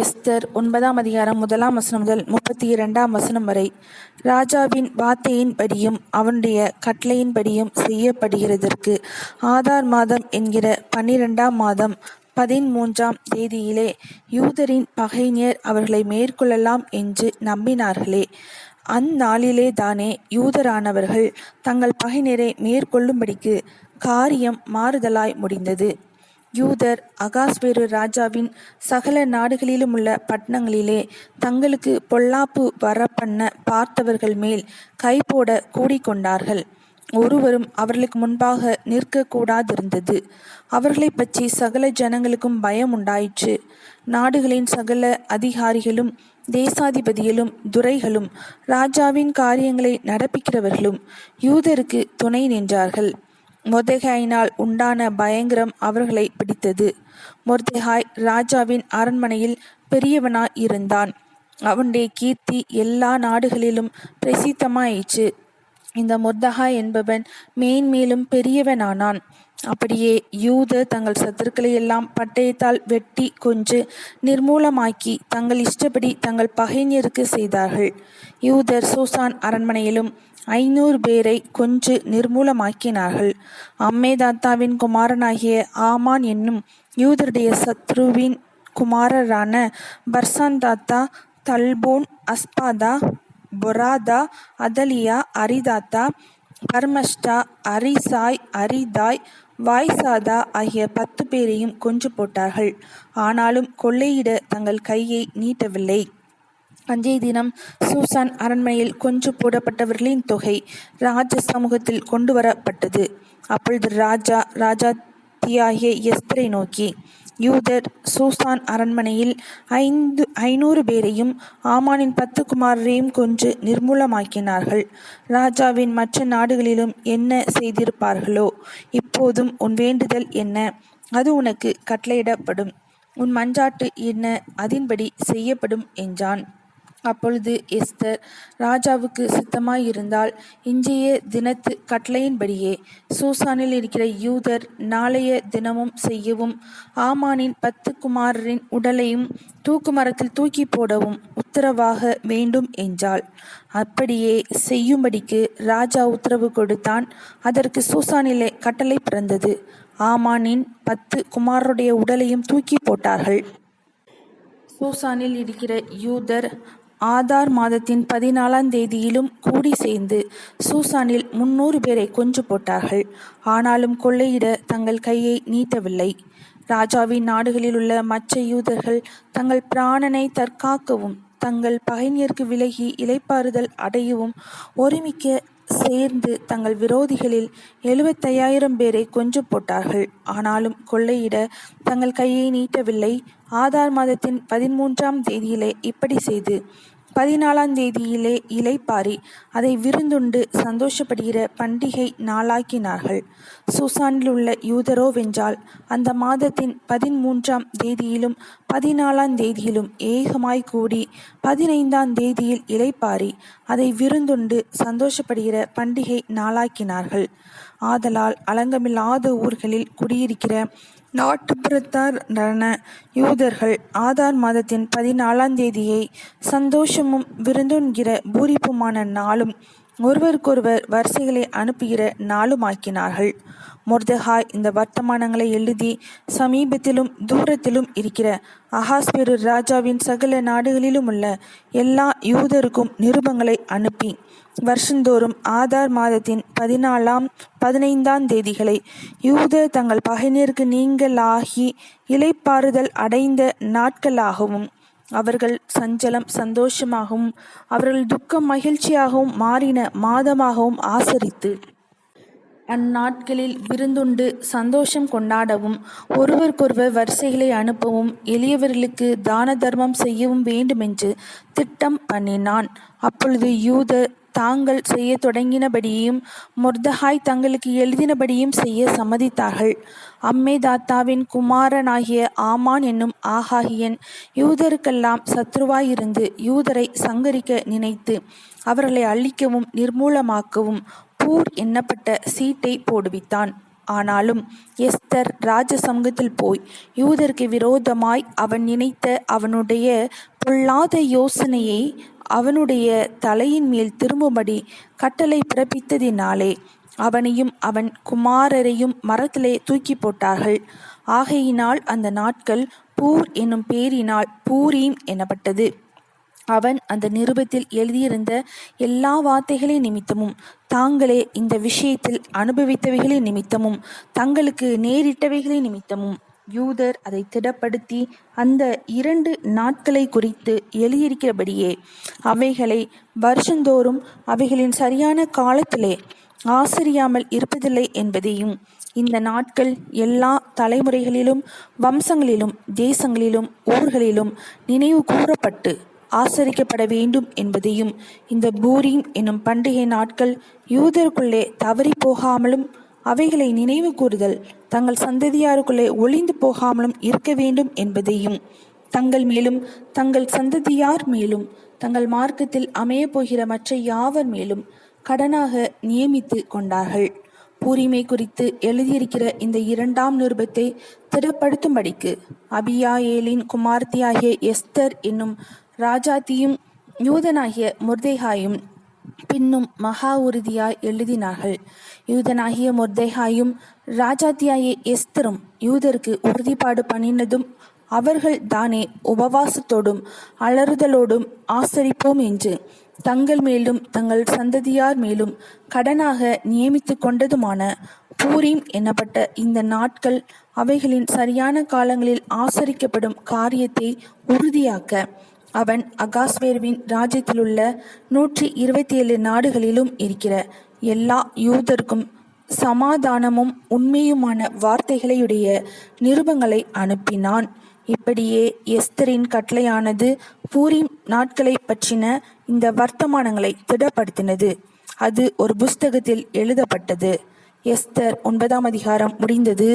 Esther ஒன்பதாம் அதிகாரம் முதலாம் வசனம் முதல் முப்பத்தி இரண்டாம் வசனம் வரை. ராஜாவின் வார்த்தையின்படியும் அவனுடைய கட்டளையின்படியும் செய்யப்படுகிறதற்கு ஆதார் மாதம் என்கிற பன்னிரெண்டாம் மாதம் பதிமூன்றாம் தேதியிலே யூதரின் பகைஞர் அவர்களை மேற்கொள்ளலாம் என்று நம்பினார்களே. அந்நாளிலே தானே யூதரானவர்கள் தங்கள் பகைஞரை மேற்கொள்ளும்படிக்கு காரியம் மாறுதலாய் முடிந்தது. யூதர் அகாஸ்வேரு ராஜாவின் சகல நாடுகளிலும் உள்ள பட்டணங்களிலே தங்களுக்கு பொல்லாப்பு வரப்பண்ண பார்த்தவர்கள் மேல் கைபோட கூடிக்கொண்டார்கள். ஒருவரும் அவர்களுக்கு முன்பாக நிற்கக்கூடாதிருந்தது. அவர்களை பற்றி சகல ஜனங்களுக்கும் பயம் உண்டாயிற்று. நாடுகளின் சகல அதிகாரிகளும் தேசாதிபதிகளும் துரைகளும் ராஜாவின் காரியங்களை நடப்பிக்கிறவர்களும் யூதருக்கு துணை நின்றார்கள். மொர்தெகாயினால் உண்டான பயங்கரம் அவர்களை பிடித்தது. மொர்தெகாய் ராஜாவின் அரண்மனையில் பெரியவனாய் இருந்தான். அவனுடைய கீர்த்தி எல்லா நாடுகளிலும் பிரசித்தமாயிற்று. இந்த முர்தகா என்பவன் மேன்மேலும் பெரியவனானான். அப்படியே யூத தங்கள் சத்துருக்களை எல்லாம் பட்டயத்தால் வெட்டி கொஞ்சு நிர்மூலமாக்கி தங்கள் இஷ்டப்படி தங்கள் பகைஞருக்கு செய்தார்கள். யூதர் சூசான் அரண்மனையிலும் ஐநூறு பேரை கொஞ்சு நிர்மூலமாக்கினார்கள். அம்மேதாத்தாவின் குமாரனாகிய ஆமான் என்னும் யூதருடைய சத்ருவின் குமாரரான பர்சான் தாத்தா தல்போன் அஸ்பாதா பொராதா அதலியா அரிதாத்தா பர்மஷ்டா அரிசாய் அரிதாய் வாய்சாதா ஆகிய பத்து பேரையும் கொன்று போட்டார்கள். ஆனாலும் கொள்ளையிட தங்கள் கையை நீட்டவில்லை. அன்றைய தினம் சூசான் அரண்மனையில் கொன்று போடப்பட்டவர்களின் தொகை ராஜ சமூகத்தில் கொண்டு வரப்பட்டது அப்பொழுது ராஜா ராஜா தியாகிய எஸ்தரை நோக்கி யூதர் சூசான் அரண்மனையில் ஐந்து ஐநூறு பேரையும் ஆமானின் பத்து குமாரரையும் கொன்று நிர்மூலமாக்கினார்கள். ராஜாவின் மற்ற நாடுகளிலும் என்ன செய்திருப்பார்களோ இப்போதும் உன் வேண்டுதல் என்ன? அது உனக்கு கட்டளையிடப்படும். உன் மஞ்சாட்டு என்ன? அதின்படி செய்யப்படும் என்றான். அப்பொழுது எஸ்தர் ராஜாவுக்கு சித்தமாயிருந்தால் இன்றைய தினத்து கட்டளையின்படியே சூசானில் இருக்கிற யூதர் நாளைய தினமும் செய்யவும் ஆமானின் பத்து குமாரரின் உடலையும் தூக்கு மரத்தில் தூக்கி போடவும் உத்தரவாக வேண்டும் என்றாள். அப்படியே செய்யும்படிக்கு ராஜா உத்தரவு கொடுத்தான். அதற்கு சூசானிலே கட்டளை பிறந்தது. ஆமானின் பத்து குமாரருடைய உடலையும் தூக்கி போட்டார்கள். சூசானில் இருக்கிற யூதர் ஆதார் மாதத்தின் பதினாலாம் தேதியிலும் கூடி சேர்ந்து சூசானில் முன்னூறு பேரை கொன்று போட்டார்கள். ஆனாலும் கொள்ளையிட தங்கள் கையை நீட்டவில்லை. ராஜாவின் நாடுகளில் உள்ள மற்ற யூதர்கள் தங்கள் பிராணனை தற்காக்கவும் தங்கள் பகைஞருக்கு விலகி இலைப்பாறுதல் அடையவும் ஒருமிக்க சேர்ந்து தங்கள் விரோதிகளில் எழுபத்தையாயிரம் பேரை கொன்று போட்டார்கள். ஆனாலும் கொள்ளையிட தங்கள் கையை நீட்டவில்லை. ஆதார் மாதத்தின் பதிமூன்றாம் தேதியிலே இப்படி செய்து பதினாலாம் தேதியிலே இலைப்பாரி அதை விருந்துண்டு சந்தோஷப்படுகிற பண்டிகை நாளாக்கினார்கள். சூசானில் உள்ள யூதரோ வென்றால் அந்த மாதத்தின் பதிமூன்றாம் தேதியிலும் பதினாலாம் தேதியிலும் ஏகமாய் கூடி பதினைந்தாம் தேதியில் இலைப்பாரி அதை விருந்துண்டு சந்தோஷப்படுகிற பண்டிகை நாளாக்கினார்கள். ஆதலால் அலங்கமில்லாத ஊர்களில் குடியிருக்கிற நாட்டுப்புறத்தாரான யூதர்கள் ஆதார் மாதத்தின் பதினாலாம் தேதியை சந்தோஷமும் விருந்துண்கிற பூரிப்புமான நாளும் ஒருவருக்கொருவர் வரிசைகளை அனுப்புகிற நாளுமாக்கினார்கள். முர்தஹாய் இந்த வர்த்தமானங்களை எழுதி சமீபத்திலும் தூரத்திலும் இருக்கிற அகாஸ்பெரு ராஜாவின் சகல நாடுகளிலும் உள்ள எல்லா யூதருக்கும் நிருபங்களை அனுப்பி வருஷந்தோறும் ஆதார் மாதத்தின் பதினாலாம் பதினைந்தாம் தேதிகளை யூத தங்கள் பகைஞருக்கு நீங்களாகி இலைப்பாறுதல் அடைந்த நாட்களாகவும் அவர்கள் சஞ்சலம் சந்தோஷமாகவும் அவர்கள் துக்கம் மகிழ்ச்சியாகவும் மாறின மாதமாகவும் ஆசரித்து அந்நாட்களில் விருந்துண்டு சந்தோஷம் கொண்டாடவும் ஒருவருக்கொருவர் வரிசைகளை அனுப்பவும் எளியவர்களுக்கு தான தர்மம் செய்யவும் வேண்டுமென்று திட்டம் பண்ணினான். அப்பொழுது யூதர் தாங்கள் செய்ய தொடங்கினபடியும் மொர்தஹாய் தங்களுக்கு எழுதினபடியும் செய்ய சம்மதித்தார்கள். அம்மேதாத்தாவின் குமாரனாகிய ஆமான் என்னும் ஆகாகியன் யூதருக்கெல்லாம் சத்ருவாயிருந்து யூதரை சங்கரிக்க நினைத்து அவர்களை அழிக்கவும் நிர்மூலமாக்கவும் பூர் எண்ணப்பட்ட சீட்டை போடுவித்தான். ஆனாலும் எஸ்தர் ராஜ சமூகத்தில் போய் யூதருக்கு விரோதமாய் அவன் நினைத்த அவனுடைய பொல்லாத யோசனையை அவனுடைய தலையின் மேல் திரும்பும்படி கட்டளை பிறப்பித்ததினாலே அவனையும் அவன் குமாரரையும் மரத்திலே தூக்கி போட்டார்கள். ஆகையினால் அந்த நாட்கள் பூர் என்னும் பேரினால் பூரீம் எனப்பட்டது. அவன் அந்த நிருபத்தில் எழுதியிருந்த எல்லா வார்த்தைகளின் நிமித்தமும் தாங்களே இந்த விஷயத்தில் அனுபவித்தவைகளின் நிமித்தமும் தங்களுக்கு நேரிட்டவைகளின் நிமித்தமும் யூதர் அதை திடப்படுத்தி அந்த இரண்டு நாட்களை குறித்து எழுதியிருக்கிறபடியே அவைகளை வருஷந்தோறும் அவைகளின் சரியான காலத்திலே ஆசிரியாமல் இருப்பதில்லை என்பதையும் இந்த நாட்கள் எல்லா தலைமுறைகளிலும் வம்சங்களிலும் தேசங்களிலும் ஊர்களிலும் நினைவு கூறப்பட்டு ஆசரிக்கப்பட வேண்டும் என்பதையும் இந்த பூரீம் என்னும் பண்டிகை நாட்கள் யூதருக்குள்ளே தவறி போகாமலும் அவைகளை நினைவு கூறுதல் தங்கள் சந்ததியாருக்குள்ளே ஒளிந்து போகாமலும் இருக்க வேண்டும் என்பதையும் தங்கள் மேலும் தங்கள் சந்ததியார் மேலும் தங்கள் மார்க்கத்தில் அமையப்போகிற மற்ற யாவர் மேலும் கடனாக நியமித்து கொண்டார்கள். பூரிமை குறித்து எழுதியிருக்கிற இந்த இரண்டாம் நிருபத்தை திடப்படுத்தும்படிக்கு அபியாயேலின் குமார்த்தியாகிய எஸ்தர் என்னும் ராஜாத்தியும் யூதனாகிய முர்தேகாயும் பின்னும் மகா உறுதியாய் எழுதினார்கள். யூதனாகிய முர்தேகாயும் ராஜாத்தியாய எஸ்தரும் யூதருக்கு உறுதிப்பாடு பண்ணினதும் அவர்கள் தானே உபவாசத்தோடும் அலறுதலோடும் ஆசரிப்போம் என்று தங்கள் மேலும் தங்கள் சந்ததியார் மேலும் கடனாக நியமித்து கொண்டதுமான பூரீம் எனப்பட்ட இந்த நாட்கள் அவைகளின் சரியான காலங்களில் ஆசரிக்கப்படும் காரியத்தை உறுதியாக்க அவன் அகாஸ்வேர்வின் ராஜ்யத்திலுள்ள நூற்றி இருபத்தி ஏழு நாடுகளிலும் இருக்கிற எல்லா யூதருக்கும் சமாதானமும் உண்மையுமான வார்த்தைகளையுடைய நிருபங்களை அனுப்பினான். இப்படியே எஸ்தரின் கட்டளையானது பூரிம் நாட்களை பற்றின இந்த வர்த்தமானங்களை திடப்படுத்தினது. அது ஒரு புஸ்தகத்தில் எழுதப்பட்டது. எஸ்தர் ஒன்பதாம் அதிகாரம் முடிந்தது.